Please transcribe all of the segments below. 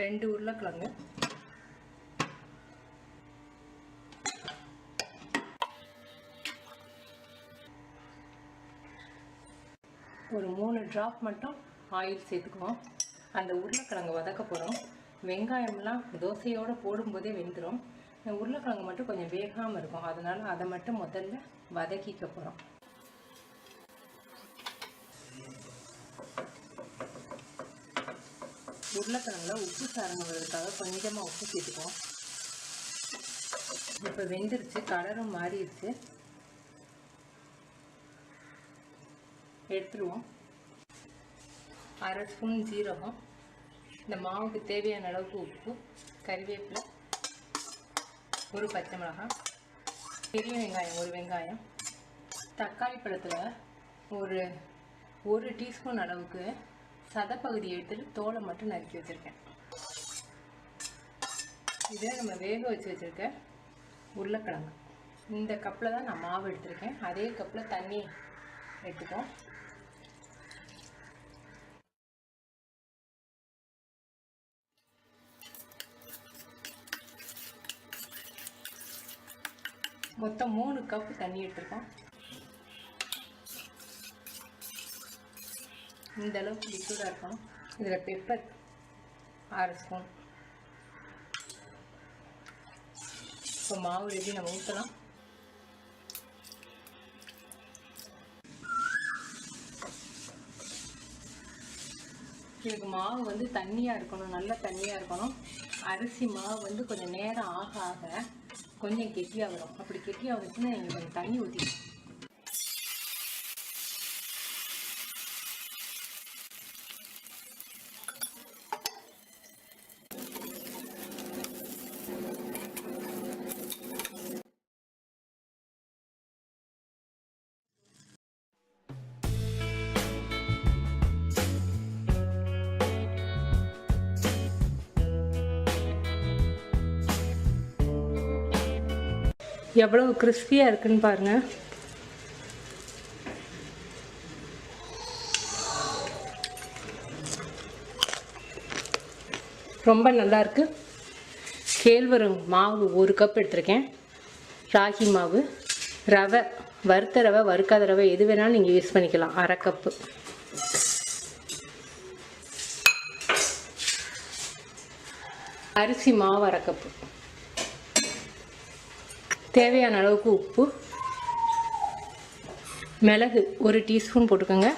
ரெண்டு உருளைக்கிழங்கு. ஒரு மூணு ட்ராப் மட்டும் ஆயில் சேர்த்துக்குவோம். அந்த உருளைக்கிழங்கு வதக்க போகிறோம் வெங்காயம்லாம் தோசையோடு போடும்போதே வெந்துடும் உருளைக்கிழங்கு மட்டும் கொஞ்சம் வேகாமல் இருக்கும். அதனால் அதை மட்டும் முதல்ல வதக்கிக்க போகிறோம் உருளைக்கிழங்குல உப்பு சாரம் கொஞ்சமாக உப்பு சேர்த்துக்குவோம். இப்போ வெந்துருச்சு கலரும் மாறிடுச்சு. எடுத்துருவோம். அரை ஸ்பூன் ஜீரகம் இந்த மாவுக்கு தேவையான அளவுக்கு உப்பு கறிவேப்பிலை ஒரு பச்சை மிளகாய் பெரிய வெங்காயம் ஒரு வெங்காயம் தக்காளி பழத்தில் ஒரு ஒரு டீஸ்பூன் அளவுக்கு சதப்பகுதியை எடுத்துட்டு தோலை மட்டும் நறுக்கி வச்சுருக்கேன். இதை நம்ம வேக வச்சு வச்சுருக்க உருளைக்கிழங்கு. இந்த கப்பில் தான் நான் மாவு எடுத்திருக்கேன். அதே கப்பில் தண்ணி எடுத்துப்போம் மொத்தம் மூணு கப்பு தண்ணி எடுத்திருக்கோம். இந்த அளவுக்கு லிக்விடாக இருக்கணும். இதில் பெப்பர் ஆறு ஸ்பூன் இப்போ மாவு ரெடி நம்ம ஊற்றலாம் இதுக்கு மாவு வந்து தண்ணியாக இருக்கணும் நல்ல தண்ணியாக இருக்கணும். அரிசி மாவு வந்து கொஞ்சம் நேரம் ஆக ஆக கொஞ்சம் கெட்டியாக வரும். அப்படி கெட்டியாக வந்துச்சுன்னா நீங்கள் கொஞ்சம் தண்ணி ஊற்றிக்கணும் எவ்வளவு கிறிஸ்பியாக இருக்குன்னு பாருங்க. ரொம்ப நல்லா இருக்கு. கேழ்வரகு மாவு ஒரு கப் எடுத்திருக்கேன். ராகி மாவு ரவை வறுத்த ரவை வறுக்காத ரவை எது வேணாலும் நீங்கள் யூஸ் பண்ணிக்கலாம். அரை கப்பு அரிசி மாவு அரை கப்பு தேவையான அளவுக்கு உப்பு மிளகு ஒரு டீஸ்பூன் போட்டுக்கோங்க.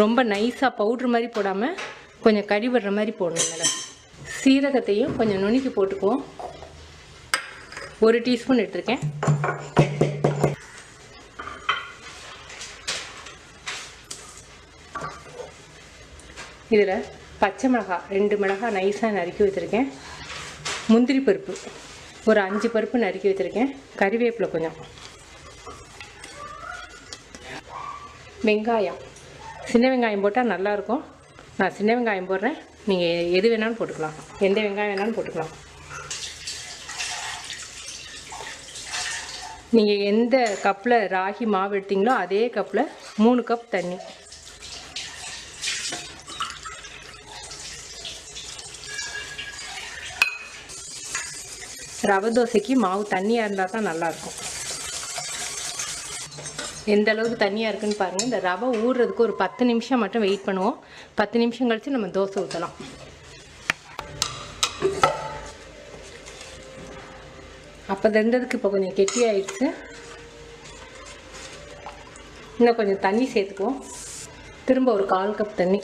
ரொம்ப நைஸாக பவுட்ரு மாதிரி போடாமல் கொஞ்சம் கடிபடுற மாதிரி போடணும் மிளகு சீரகத்தையும் கொஞ்சம் நுணுக்கி போட்டுக்குவோம். ஒரு டீஸ்பூன் எடுத்திருக்கேன். இதில் பச்சை மிளகாய் ரெண்டு மிளகாய் நைஸாக நறுக்கி வச்சுருக்கேன். முந்திரி பருப்பு. ஒரு அஞ்சு பருப்பு நறுக்கி வச்சுருக்கேன். கறிவேப்பிலை கொஞ்சம். வெங்காயம். சின்ன வெங்காயம் போட்டால் நல்லாயிருக்கும் நான் சின்ன வெங்காயம் போடுறேன். நீங்கள் எது வேணாலும் போட்டுக்கலாம். எந்த வெங்காயம் வேணாலும் போட்டுக்கலாம். நீங்கள் எந்த கப்பில் ராகி மாவு எடுத்தீங்களோ அதே கப்பில் மூணு கப் தண்ணி. ரவை தோசைக்கு மாவு தண்ணியாக இருந்தால் தான் நல்லாயிருக்கும் எந்த அளவுக்கு தண்ணியாக இருக்குன்னு பாருங்கள் இந்த ரவை ஊறுறதுக்கு ஒரு பத்து நிமிஷம் மட்டும் வெயிட் பண்ணுவோம். பத்து நிமிஷம் கழித்து நம்ம தோசை ஊற்றலாம் அப்போ தந்ததுக்கு இப்போ கொஞ்சம் கெட்டியாயிடுச்சு இன்னும் கொஞ்சம் தண்ணி சேர்த்துக்குவோம். திரும்ப ஒரு கால் கப் தண்ணி.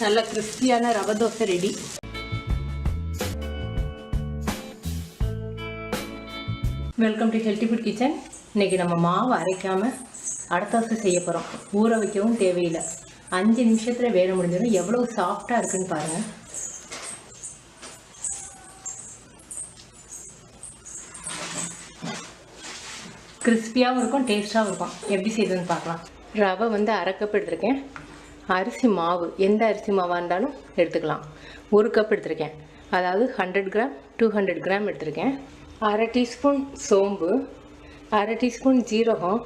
நல்ல கிறிஸ்பியான ரவை dosa ready welcome to healthy food kitchen இன்னைக்கு நம்ம மாவு அரைக்காம அடை செய்ய போகிறோம் ஊற வைக்கவும் தேவையில்லை. அஞ்சு நிமிஷத்தில் வேலை முடிஞ்சிடும். எவ்வளோ சாஃப்டாக இருக்குன்னு பாருங்கள் கிறிஸ்பியாகவும் இருக்கும் டேஸ்ட்டாகவும் இருக்கும். எப்படி செய்யுதுன்னு பார்க்கலாம். ரவை வந்து அரைக்கப்பட்டுருக்கேன். அரிசி மாவு எந்த அரிசி மாவாக இருந்தாலும் எடுத்துக்கலாம். ஒரு கப் எடுத்திருக்கேன். அதாவது hundred gram two hundred gram எடுத்திருக்கேன். அரை டீஸ்பூன் சோம்பு அரை டீஸ்பூன் ஜீரகம்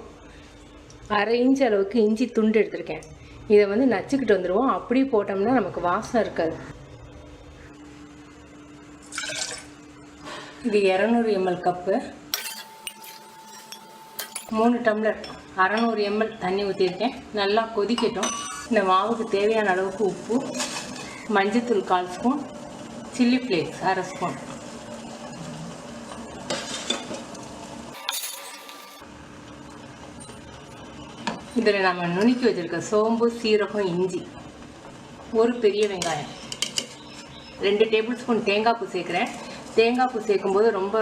அரை இன்ச் அளவுக்கு இஞ்சி துண்டு எடுத்திருக்கேன். இதை வந்து நச்சுக்கிட்டு வந்துடுவோம் அப்படி போட்டோம்னா நமக்கு வாசம் இருக்காது. இது இரநூறு எம்எல் கப்பு மூணு டம்ளர் அறநூறு எம்எல் தண்ணி ஊற்றிருக்கேன் நல்லா கொதிக்கட்டும். இந்த மாவுக்கு தேவையான அளவுக்கு உப்பு மஞ்சத்தூள் கால் ஸ்பூன் சில்லி ஃப்ளேக்ஸ் அரை ஸ்பூன். இதில் நம்ம நுணுக்கி வச்சுருக்க சோம்பு சீரகம் இஞ்சி ஒரு பெரிய வெங்காயம் ரெண்டு டேபிள் ஸ்பூன் தேங்காய் பூ சேர்க்குறேன். தேங்காய் பூ சேர்க்கும்போது ரொம்ப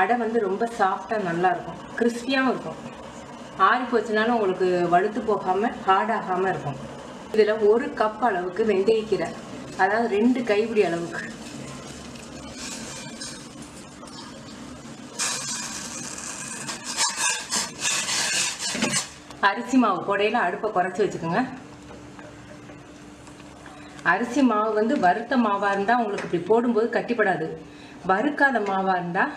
அடை வந்து ரொம்ப சாஃப்டாக நல்லாயிருக்கும் கிறிஸ்பியாகவும் இருக்கும். ஆறி போச்சுனாலும் உங்களுக்கு வழுத்து போகாமல் ஹார்டாகாமல் இருக்கும். இதில் ஒரு கப் அளவுக்கு வெந்தயக்கீரை. அதாவது ரெண்டு கைப்பிடி அளவுக்கு. அரிசி மாவு கொடையில் அடுப்பை குறைச்சி வச்சுக்கோங்க. அரிசி மாவு வந்து வறுத்த மாவாக இருந்தால் உங்களுக்கு இப்படி போடும்போது கட்டிப்படாது. வறுக்காத மாவாக இருந்தால்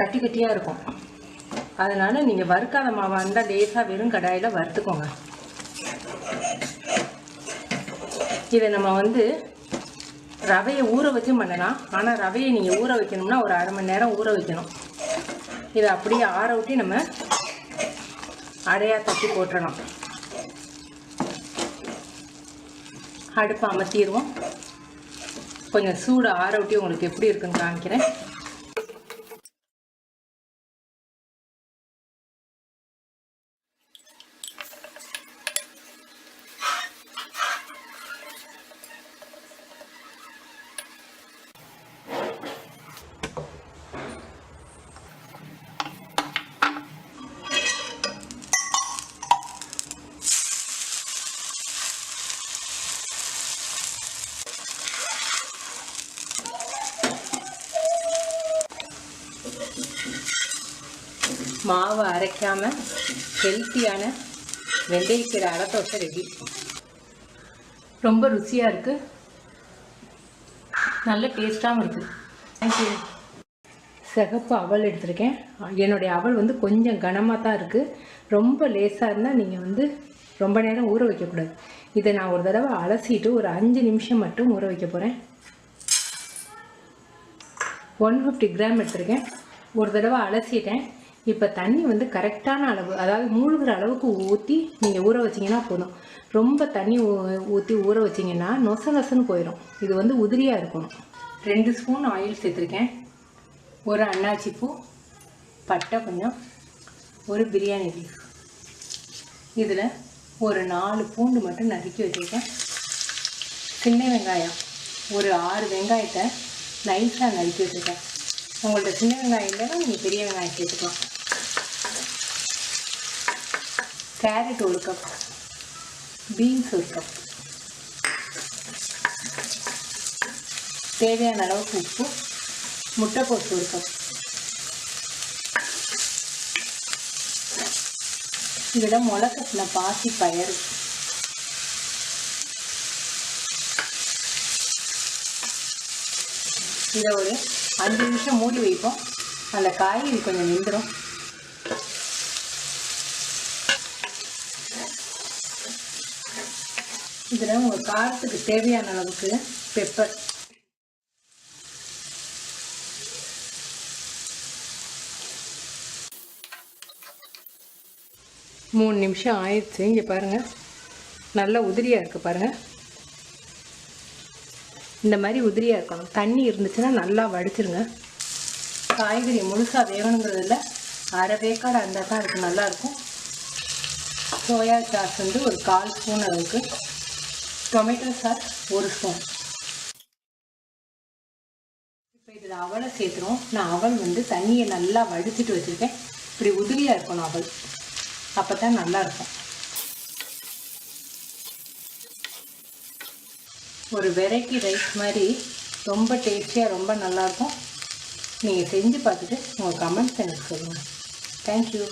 கட்டி கட்டியாக இருக்கும். அதனால் நீங்கள் வறுக்காத மாவாக இருந்தால் லேசாக வெறும் கடாயில் வறுத்துக்கோங்க. இதை நம்ம வந்து ரவையை ஊற வச்சும் பண்ணலாம். ஆனால் ரவையை நீங்கள் ஊற வைக்கணும்னா ஒரு அரை மணி நேரம் ஊற வைக்கணும். இதை அப்படியே ஆற ஊட்டி நம்ம அடையாக தட்டி போட்டுறணும். அடுப்பை அமர்த்திடுவோம். கொஞ்சம் சூடு ஆற ஊட்டி உங்களுக்கு எப்படி இருக்குன்னு காமிக்கிறேன். மாவை அரைக்காமல் ஹெல்த்தியான வெந்தயக்கீரை அரை தோசை ரெடி ரொம்ப ருசியாக இருக்குது நல்ல டேஸ்ட்டாகவும் இருக்குது தேங்க்யூ சிகப்பு அவல் எடுத்திருக்கேன். என்னுடைய அவல் வந்து கொஞ்சம் கனமாக தான் இருக்குது ரொம்ப லேசாக இருந்தால் நீங்கள் வந்து ரொம்ப நேரம் ஊற வைக்கக்கூடாது. இதை நான் ஒரு தடவை அலசிட்டு ஒரு அஞ்சு நிமிஷம் மட்டும் ஊற வைக்க போகிறேன் ஒன் ஃபிஃப்டி கிராம் எடுத்திருக்கேன். ஒரு தடவை அலசிட்டேன். இப்போ தண்ணி வந்து கரெக்டான அளவு அதாவது மூழ்கிற அளவுக்கு ஊற்றி நீங்கள் ஊற வச்சிங்கன்னா போதும். ரொம்ப தண்ணி ஊற்றி ஊற வச்சிங்கன்னா நொச நொசன்னு போயிடும் இது வந்து உதிரியாக இருக்கணும். ரெண்டு ஸ்பூன் ஆயில் சேர்த்துருக்கேன். ஒரு அன்னாச்சி பூ பட்டை கொஞ்சம் ஒரு பிரியாணி லீஃப் இதில் ஒரு நாலு பூண்டு மட்டும் நறுக்கி வச்சுருக்கேன். சின்ன வெங்காயம் ஒரு ஆறு வெங்காயத்தை நைஸாக நறுக்கி வச்சுருக்கேன். உங்கள்ட்ட சின்ன வெங்காயம் இல்லைன்னா நீங்கள் பெரிய வெங்காயம் சேர்த்துக்கலாம். கேரட் ஒரு கப் பீன்ஸ் ஒரு கப் தேவையான அளவுக்கு உப்பு முட்டைக்கோஸ் ஒரு கப் இதில் முளைக்கட்டின பாசி பயறு. இதை ஒரு அஞ்சு நிமிஷம் மூடி வைப்போம். அந்த காய்கறி கொஞ்சம் நின்றுடும். இதில் உங்கள் காரத்துக்கு தேவையான அளவுக்கு பெப்பர் மூணு நிமிஷம் ஆயிடுச்சு. இங்கே பாருங்கள் நல்ல உதிரியாக இருக்குது பாருங்கள் இந்த மாதிரி உதிரியாக இருக்கணும். தண்ணி இருந்துச்சுன்னா நல்லா வடிச்சிருங்க. காய்கறி முழுசாக வேகணுங்கிறதுல அரை வேக்காடு இருந்தால் தான் அதுக்கு நல்லாயிருக்கும் சோயா சாஸ் வந்து ஒரு கால் ஸ்பூன் அளவுக்கு. டொமேட்டோ சாஸ் ஒரு ஸ்பூன். இப்போ இதில் அவலை சேர்த்துறோம் நான் அவல் வந்து தண்ணியை நல்லா வடிச்சிட்டு வச்சுருக்கேன். இப்படி உதிரியாக இருக்கணும் அவல். அப்போ தான் நல்லாயிருக்கும் ஒரு வெரைட்டி ரைஸ் மாதிரி ரொம்ப டேஸ்டியாக ரொம்ப நல்லாயிருக்கும் நீங்கள் செஞ்சு பார்த்துட்டு உங்கள் கமெண்ட்ஸ் எனக்கு சொல்லுங்கள் தேங்க்யூ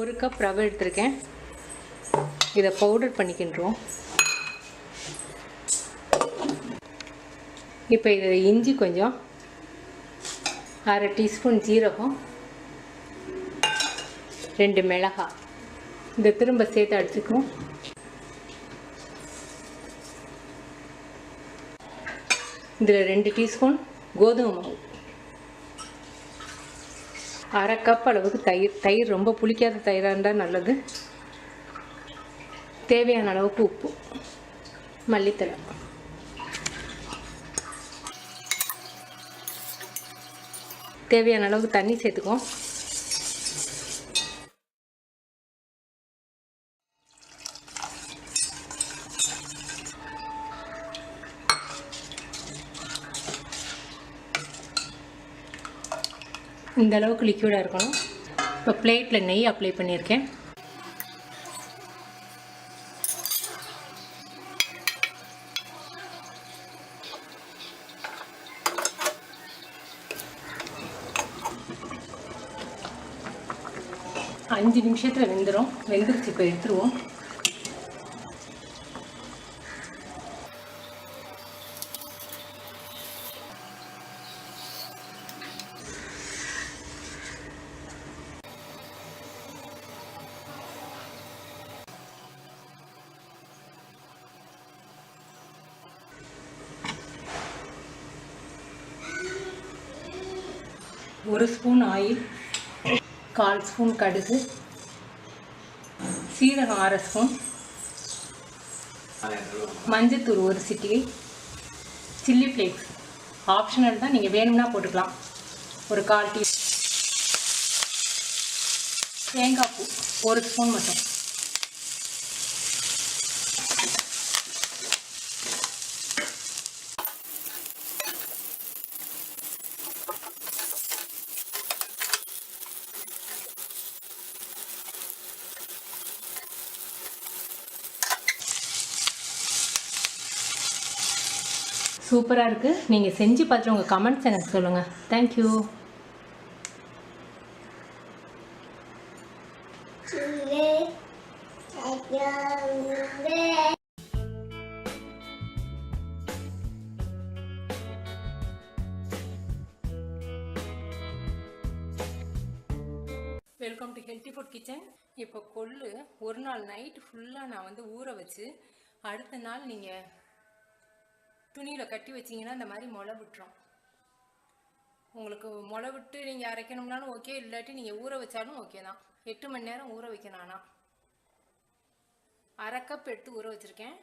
ஒரு கப் ரவை எடுத்திருக்கேன். இதை பவுடர் பண்ணிக்கின்றோம். இப்போ இதில் இஞ்சி கொஞ்சம் அரை டீஸ்பூன் ஜீரகம் ரெண்டு மிளகாய் இதை திரும்ப சேர்த்து அடிச்சுக்குவோம். இதில் ரெண்டு டீஸ்பூன் கோதுமை மாவு. அரை கப் அளவுக்கு தயிர். தயிர் ரொம்ப புளிக்காத தயிராக இருந்தால் நல்லது. தேவையான அளவுக்கு உப்பு. மல்லித்தலை தேவையான அளவுக்கு தண்ணி சேர்த்துக்குவோம். இந்த அளவுக்கு லிக்யூடாக இருக்கணும். இப்போ பிளேட்டில் நெய் அப்ளை பண்ணியிருக்கேன். அஞ்சு நிமிஷத்தில் வெந்துடும் வெந்துருச்சு இப்போ எடுத்துருவோம். ஒரு ஸ்பூன் ஆயில் கால் ஸ்பூன் கடுகு சீரகம் அரை ஸ்பூன் மஞ்சத்தூள் ஒரு சிட்டிகை சில்லி ஃப்ளேக்ஸ். ஆப்ஷனல் தான் நீங்கள் வேணும்னா போட்டுக்கலாம். ஒரு கால் டீ தேங்காய் பூ ஒரு ஸ்பூன் மட்டும். சூப்பராக இருக்குது நீங்கள் செஞ்சு பார்த்துட்டு உங்கள் கமெண்ட்ஸ் எனக்கு சொல்லுங்கள் thank you welcome to healthy food kitchen இப்போ கொள்ளு ஒரு நாள் நைட் ஃபுல்லாக நான் வந்து ஊற வச்சு அடுத்த நாள் நீங்கள் துணியில் கட்டி வச்சிங்கன்னா இந்த மாதிரி முளை விட்டுரும். உங்களுக்கு முளை விட்டு நீங்கள் அரைக்கணும்னாலும் ஓகே இல்லாட்டி நீங்கள் ஊற வச்சாலும் ஓகே தான். எட்டு மணி நேரம் ஊற வைக்கணும் ஆனால் அரை கப் எடுத்து ஊற வச்சுருக்கேன்.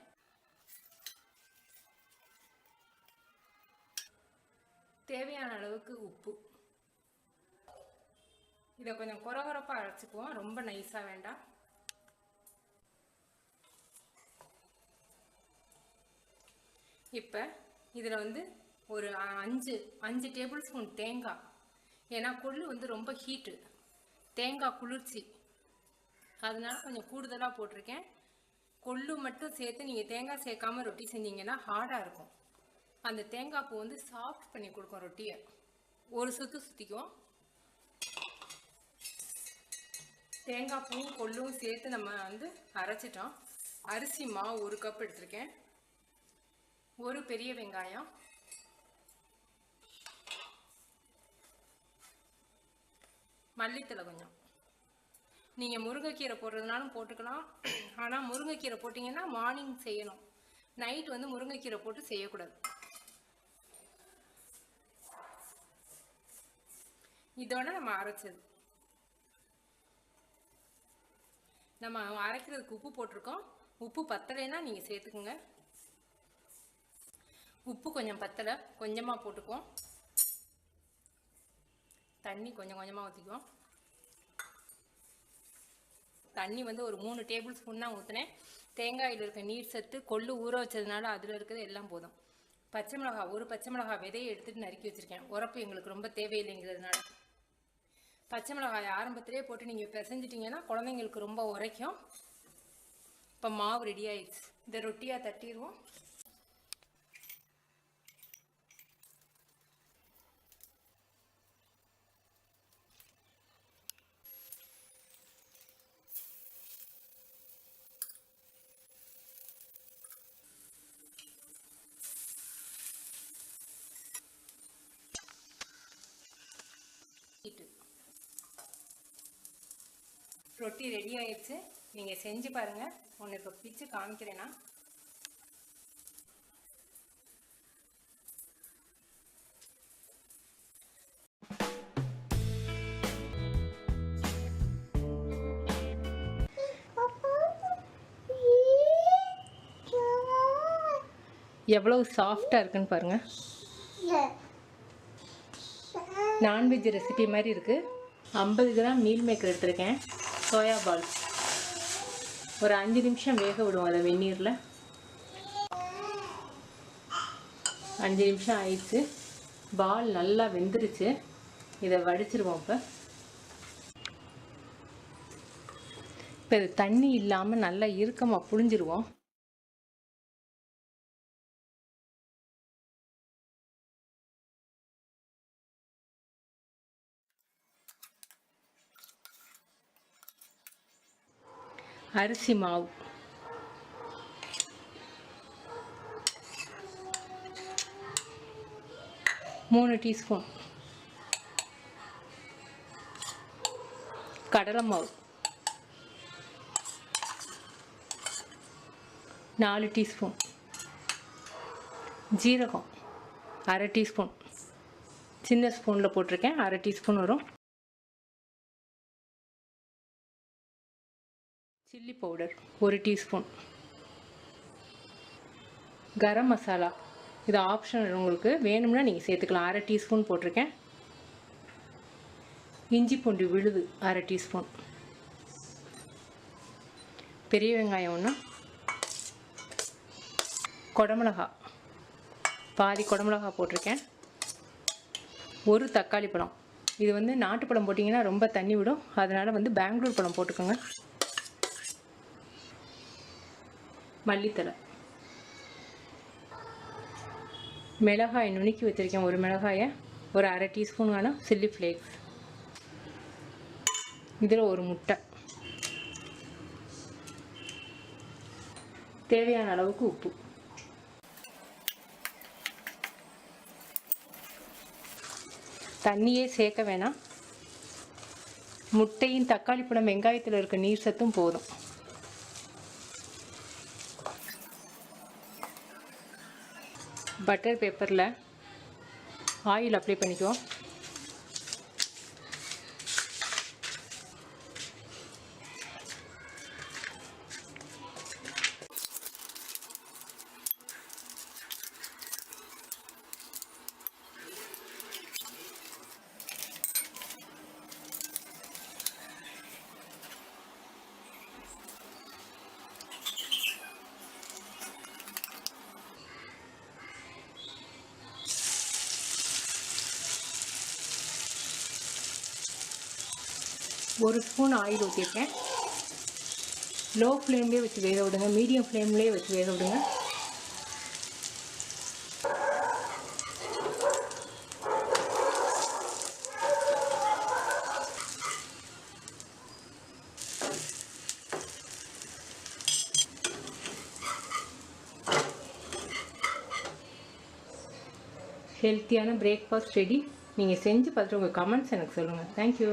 தேவையான அளவுக்கு உப்பு. இதை கொஞ்சம் குறகுறப்பாக அரைச்சிக்குவோம். ரொம்ப நைஸாக வேண்டாம். இப்போ இதில் வந்து ஒரு அஞ்சு அஞ்சு டேபிள் ஸ்பூன் தேங்காய் ஏன்னா கொள்ளு வந்து ரொம்ப ஹீட்டு தேங்காய் குளிர்ச்சி. அதனால் கொஞ்சம் கூடுதலாக போட்டிருக்கேன். கொள்ளு மட்டும் சேர்த்து நீங்கள் தேங்காய் சேர்க்காம ரொட்டி செஞ்சீங்கன்னா ஹார்டாக இருக்கும். அந்த தேங்காய் பூ வந்து சாஃப்ட் பண்ணி கொடுக்கும் ரொட்டியை. ஒரு சுற்று சுற்றிக்குவோம் தேங்காய் பூவும் கொள்ளும் சேர்த்து நம்ம வந்து அரைச்சிட்டோம். அரிசி மாவு ஒரு கப் எடுத்திருக்கேன். ஒரு பெரிய வெங்காயம். மல்லித்தலை கொஞ்சம். நீங்கள் முருங்கைக்கீரை போடுறதுனாலும் போட்டுக்கலாம். ஆனால் முருங்கைக்கீரை போட்டிங்கன்னா மார்னிங் செய்யணும். நைட் வந்து முருங்கைக்கீரை போட்டு செய்யக்கூடாது. இதோட நம்ம அரைச்சது. நம்ம அரைக்கிறதுக்கு உப்பு போட்டிருக்கோம். உப்பு பத்தலைன்னா நீங்கள் சேர்த்துக்குங்க. உப்பு கொஞ்சம் பத்தலை கொஞ்சமாக போட்டுக்குவோம் தண்ணி கொஞ்சம் கொஞ்சமாக ஊற்றிக்குவோம் தண்ணி வந்து ஒரு மூணு டேபிள் ஸ்பூன் தான் ஊற்றினேன் தேங்காயில் இருக்க நீர் சத்து கொள்ளு ஊற வச்சதுனால அதில் இருக்கிறது எல்லாம் போதும். பச்சை மிளகா ஒரு பச்சை மிளகா விதையை எடுத்துகிட்டு நறுக்கி வச்சுருக்கேன். உரப்பு எங்களுக்கு ரொம்ப தேவையில்லைங்கிறதுனால. பச்சை மிளகாய் ஆரம்பத்திலே போட்டு நீங்கள் பிசைஞ்சிட்டிங்கன்னா குழந்தைங்களுக்கு ரொம்ப உரைக்கும். இப்போ மாவு ரெடி ஆயிடுச்சு. இந்த ரொட்டியாக தட்டிடுவோம் இட்டு ரொட்டி ரெடி ஆயிடுச்சு. நீங்கள் செஞ்சு பாருங்கள் ஒன்று இப்போ பிச்சு காமிக்கிறேன்னா எவ்வளவு சாஃப்டாக இருக்குன்னு பாருங்கள் நான்வெஜ் ரெசிபி மாதிரி இருக்குது ஐம்பது கிராம் மீல் மேக்கர் எடுத்திருக்கேன். Soya balls. ஒரு அஞ்சு நிமிஷம் வேக விடுவோம் அதை வெந்நீரில். அஞ்சு நிமிஷம் ஆயிடுச்சு. பால் நல்லா வெந்துருச்சு. இதை வடிச்சிருவோம் இப்போ. இப்போ இது தண்ணி இல்லாமல் நல்லா இறுக்கமாக புழிஞ்சிருவோம். அரிசி மாவு. மூணு டீஸ்பூன். கடலை மாவு. நாலு டீஸ்பூன். ஜீரகம். அரை டீஸ்பூன். சின்ன ஸ்பூனில் போட்டிருக்கேன். அரை டீஸ்பூன் வரும். சில்லி பவுடர் ஒரு டீஸ்பூன். கரம் மசாலா இது ஆப்ஷனல் உங்களுக்கு. வேணும்னா நீங்கள் சேர்த்துக்கலாம். அரை டீஸ்பூன் போட்டிருக்கேன். இஞ்சி பூண்டு விழுது அரை டீஸ்பூன். பெரிய வெங்காயம் ஒன்று குடமிளகா. பாதி குடமிளகா போட்டிருக்கேன். ஒரு தக்காளி பழம். இது வந்து நாட்டுப்பழம் போட்டிங்கன்னா ரொம்ப தண்ணி விடும். அதனால் வந்து பெங்களூர் பழம் போட்டுக்கோங்க. மல்லித்தலை மிளகாய் நுணுக்கி வச்சுருக்கேன். ஒரு மிளகாயை ஒரு அரை டீஸ்பூன் வேணும் சில்லி ஃப்ளேக்ஸ். இதில் ஒரு முட்டை. தேவையான அளவுக்கு உப்பு. தண்ணியே சேர்க்க வேணாம். முட்டையும் தக்காளி பழம் வெங்காயத்தில் இருக்க நீர் சத்தும் போதும். பட்டர் பேப்பரில் ஆயில் அப்ளை பண்ணிக்குவோம். ஒரு ஸ்பூன் ஆயில் ஊற்றிருக்கேன் லோ ஃப்ளேம்லேயே வச்சு வேக விடுங்க. மீடியம் ஃப்ளேம்லேயே வச்சு வேக விடுங்க. ஹெல்த்தியான பிரேக்ஃபாஸ்ட் ரெடி நீங்கள் செஞ்சு பார்த்துட்டு உங்கள் கமெண்ட்ஸ் எனக்கு சொல்லுங்கள் தேங்க்யூ